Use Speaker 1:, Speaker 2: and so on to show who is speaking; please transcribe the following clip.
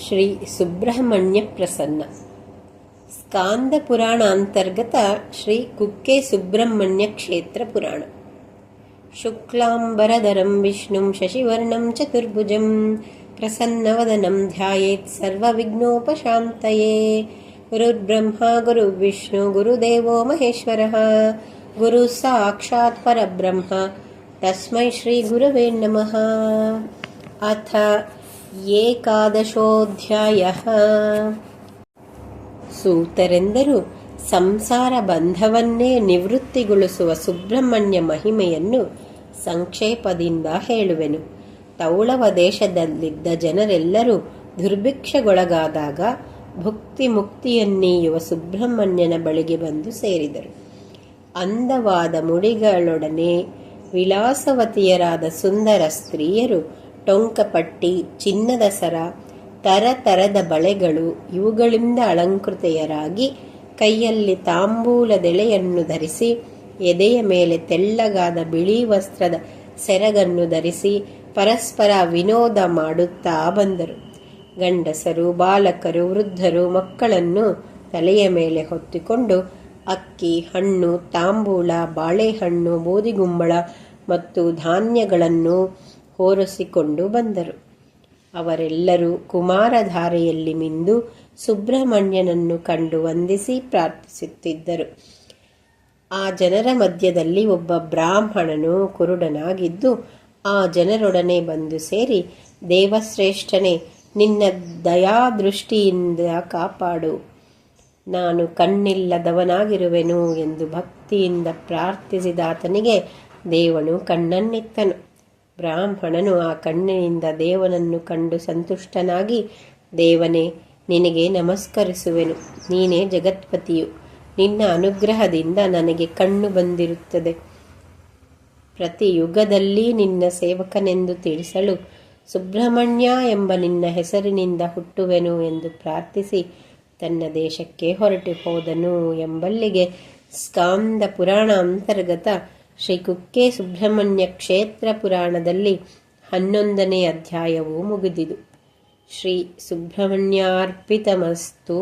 Speaker 1: ಶ್ರೀ ಸುಬ್ರಹ್ಮಣ್ಯ ಪ್ರಸನ್ನ ಸ್ಕಾಂದ ಪುರಾಣ ಅಂತರ್ಗತ ಶ್ರೀ ಕುಕ್ಕೆ ಸುಬ್ರಹ್ಮಣ್ಯ ಕ್ಷೇತ್ರ ಪುರಾಣ ಶುಕ್ಲಾಂಬರಧರಂ ವಿಷ್ಣುಂ ಶಶಿವರ್ಣಂ ಚತುರ್ಭುಜಂ ಪ್ರಸನ್ನವದನಂ ಧ್ಯಾಯೇತ್ ಸರ್ವವಿಘ್ನೋಪಶಾಂತಯೇ ಗುರುರ್ಬ್ರಹ್ಮ ಗುರುವಿಷ್ಣು ಗುರುದೇವೋ ಮಹೇಶ್ವರಃ ಗುರು ಸಾಕ್ಷಾತ್ ಪರಬ್ರಹ್ಮ ತಸ್ಮೈ ಶ್ರೀ ಗುರವೇ ನಮಃ ಅಥ ಏಕಾದಶೋಧ್ಯಾಯ. ಸೂತರೆಂದರು, ಸಂಸಾರ ಬಂಧವನ್ನೇ ನಿವೃತ್ತಿಗೊಳಿಸುವ ಸುಬ್ರಹ್ಮಣ್ಯ ಮಹಿಮೆಯನ್ನು ಸಂಕ್ಷೇಪದಿಂದ ಹೇಳುವೆನು. ತೌಳವ ದೇಶದಲ್ಲಿದ್ದ ಜನರೆಲ್ಲರೂ ದುರ್ಭಿಕ್ಷಗೊಳಗಾದಾಗ ಭುಕ್ತಿ ಮುಕ್ತಿಯನ್ನೀಯುವ ಸುಬ್ರಹ್ಮಣ್ಯನ ಬಳಿಗೆ ಬಂದು ಸೇರಿದರು. ಅಂದವಾದ ಮುಡಿಗಳೊಡನೆ ವಿಲಾಸವತಿಯರಾದ ಸುಂದರ ಸ್ತ್ರೀಯರು ಟೊಂಕಪಟ್ಟಿ ಚಿನ್ನದ ಸರ ತರತರದ ಬಳೆಗಳು ಇವುಗಳಿಂದ ಅಲಂಕೃತೆಯರಾಗಿ ಕೈಯಲ್ಲಿ ತಾಂಬೂಲದೆಲೆಯನ್ನು ಧರಿಸಿ, ಎದೆಯ ಮೇಲೆ ತೆಳ್ಳಗಾದ ಬಿಳಿ ವಸ್ತ್ರದ ಸೆರಗನ್ನು ಧರಿಸಿ ಪರಸ್ಪರ ವಿನೋದ ಮಾಡುತ್ತಾ ಬಂದರು. ಗಂಡಸರು, ಬಾಲಕರು, ವೃದ್ಧರು ಮಕ್ಕಳನ್ನು ತಲೆಯ ಮೇಲೆ ಹೊತ್ತಿಕೊಂಡು ಅಕ್ಕಿ, ಹಣ್ಣು, ತಾಂಬೂಲ, ಬಾಳೆಹಣ್ಣು, ಬೂದಿಗುಂಬಳ ಮತ್ತು ಧಾನ್ಯಗಳನ್ನು ಹೋರಿಸಿಕೊಂಡು ಬಂದರು. ಅವರೆಲ್ಲರೂ ಕುಮಾರಧಾರೆಯಲ್ಲಿ ಮಿಂದು ಸುಬ್ರಹ್ಮಣ್ಯನನ್ನು ಕಂಡು ವಂದಿಸಿ ಪ್ರಾರ್ಥಿಸುತ್ತಿದ್ದರು. ಆ ಜನರ ಮಧ್ಯದಲ್ಲಿ ಒಬ್ಬ ಬ್ರಾಹ್ಮಣನು ಕುರುಡನಾಗಿದ್ದು, ಆ ಜನರೊಡನೆ ಬಂದು ಸೇರಿ, ದೇವಶ್ರೇಷ್ಠನೇ, ನಿನ್ನ ದಯಾದೃಷ್ಟಿಯಿಂದ ಕಾಪಾಡು. ನಾನು ಕಣ್ಣಿಲ್ಲದವನಾಗಿರುವೆನು ಎಂದು ಭಕ್ತಿಯಿಂದ ಪ್ರಾರ್ಥಿಸಿದಾತನಿಗೆ ದೇವನು ಕಣ್ಣನ್ನಿತ್ತನು. ಬ್ರಾಹ್ಮಣನು ಆ ಕಣ್ಣಿನಿಂದ ದೇವನನ್ನು ಕಂಡು ಸಂತುಷ್ಟನಾಗಿ, ದೇವನೇ, ನಿನಗೆ ನಮಸ್ಕರಿಸುವೆನು. ನೀನೇ ಜಗತ್ಪತಿಯು. ನಿನ್ನ ಅನುಗ್ರಹದಿಂದ ನನಗೆ ಕಣ್ಣು ಬಂದಿರುತ್ತದೆ. ಪ್ರತಿ ಯುಗದಲ್ಲಿ ನಿನ್ನ ಸೇವಕನೆಂದು ತಿಳಿಸಲು ಸುಬ್ರಹ್ಮಣ್ಯ ಎಂಬ ನಿನ್ನ ಹೆಸರಿನಿಂದ ಹುಟ್ಟುವೆನು ಎಂದು ಪ್ರಾರ್ಥಿಸಿ ತನ್ನ ದೇಶಕ್ಕೆ ಹೊರಟು ಹೋದನು ಎಂಬಲ್ಲಿಗೆ ಸ್ಕಾಂದ ಪುರಾಣ ಅಂತರ್ಗತ ಶ್ರೀ ಕುಕ್ಕೆ ಸುಬ್ರಹ್ಮಣ್ಯ ಕ್ಷೇತ್ರ ಪುರಾಣದಲ್ಲಿ ಹನ್ನೊಂದನೇ ಅಧ್ಯಾಯವು ಮುಗಿದಿದು. ಶ್ರೀ ಸುಬ್ರಹ್ಮಣ್ಯಾರ್ಪಿತಮಸ್ತು.